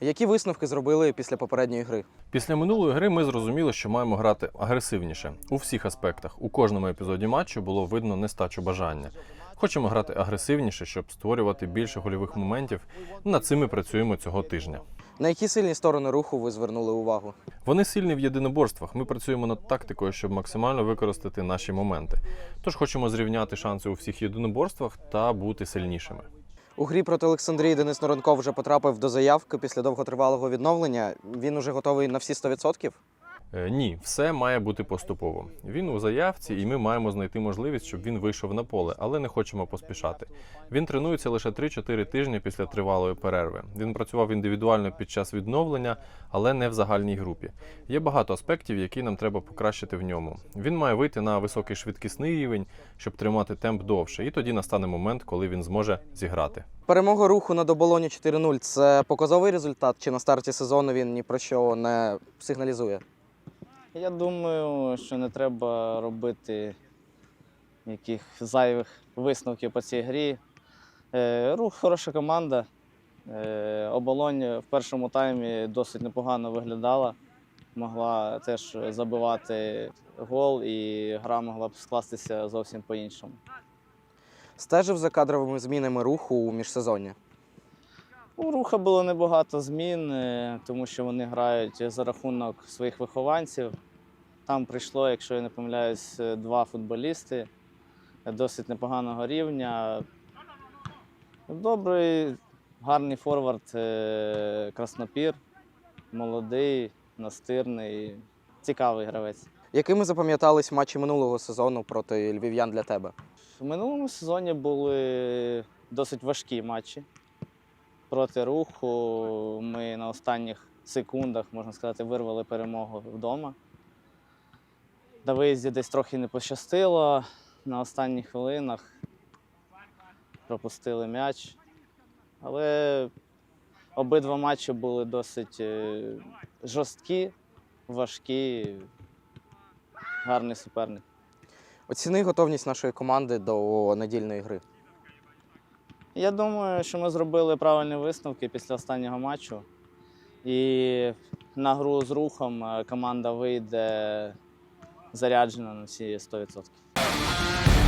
Які висновки зробили після попередньої гри? Після минулої гри ми зрозуміли, що маємо грати агресивніше у всіх аспектах. У кожному епізоді матчу було видно нестачу бажання. Хочемо грати агресивніше, щоб створювати більше гольових моментів. Над цим ми працюємо цього тижня. На які сильні сторони руху ви звернули увагу? Вони сильні в єдиноборствах. Ми працюємо над тактикою, щоб максимально використати наші моменти. Тож хочемо зрівняти шанси у всіх єдиноборствах та бути сильнішими. У грі проти Олександрії Денис Норонков вже потрапив до заявки після довготривалого відновлення. Він уже готовий на всі 100%? Е, Ні, все має бути поступово. Він у заявці, і ми маємо знайти можливість, щоб він вийшов на поле, але не хочемо поспішати. Він тренується лише 3-4 тижні після тривалої перерви. Він працював індивідуально під час відновлення, але не в загальній групі. Є багато аспектів, які нам треба покращити в ньому. Він має вийти на високий швидкісний рівень, щоб тримати темп довше, і тоді настане момент, коли він зможе зіграти. Перемога руху над оболоні 4-0 це показовий результат, чи на старті сезону він ні про що не сигналізує? Я думаю, що не треба робити яких зайвих висновків по цій грі. Е, Рух хороша команда. Е, Оболонь в першому таймі досить непогано виглядала. Могла теж забивати гол, і гра могла б скластися зовсім по-іншому. Стежив за кадровими змінами руху у міжсезонні. У руха було небагато змін, е, тому що вони грають за рахунок своїх вихованців. Там прийшло, якщо я не помиляюсь, е, два футболісти досить непоганого рівня. Добрий, гарний форвард е, Краснопір, молодий, настирний, цікавий гравець. Якими запам'ятались матчі минулого сезону проти львів'ян для тебе? В минулому сезоні були досить важкі матчі проти руху. Ми на останніх секундах, можна сказати, вирвали перемогу вдома. На виїзді десь трохи не пощастило. На останніх хвилинах пропустили м'яч. Але обидва матчі були досить е, жорсткі, важкі, гарний суперник. Оціни готовність нашої команди до недільної гри. Я думаю, що ми зробили правильні висновки після останнього матчу. І на гру з рухом е, команда вийде заряджена на всі 100%.